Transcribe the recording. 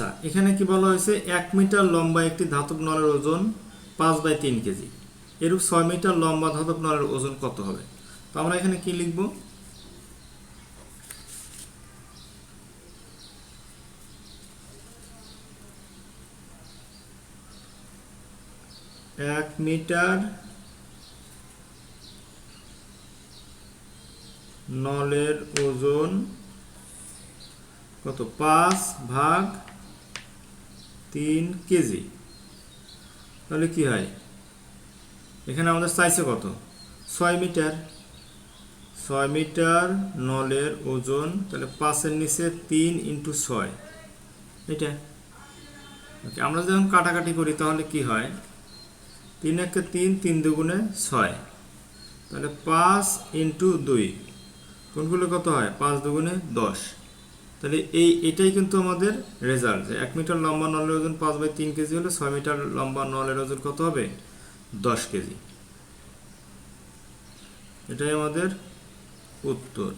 আচ্ছা, এখানে কি বলা হয়েছে? এক মিটার লম্বা একটি ধাতব নলের ওজন পাঁচ বাই তিন কেজি। এরূপ ছয় মিটার লম্বা ধাতব নলের ওজন কত হবে? তো আমরা এখানে কি লিখব? এক মিটার নলের ওজন কত? পাঁচ ভাগ তিন কেজি। তাহলে কি হয়? এখানে আমাদের চাইছে কত? ছয় মিটার। ছয় মিটার নলের ওজন তাহলে পাঁচের নিচে তিন ইন্টু ছয়। এটা ওকে আমরা যখন কাটাকাটি করি তাহলে কি হয়? তিন একে তিন তিন দুগুণে ছয়। তাহলে পাঁচ ইন্টু দুই। কোনগুলো কত হয়? পাঁচ দুগুণে দশ। তাহলে এই, এটাই কিন্তু আমাদের রেজাল্ট এক মিটার লম্বা নলের ওজন পাঁচ বাই তিন কেজি হলে ছয় মিটার লম্বা নলের ওজন কত হবে? দশ কেজি। এটাই আমাদের উত্তর।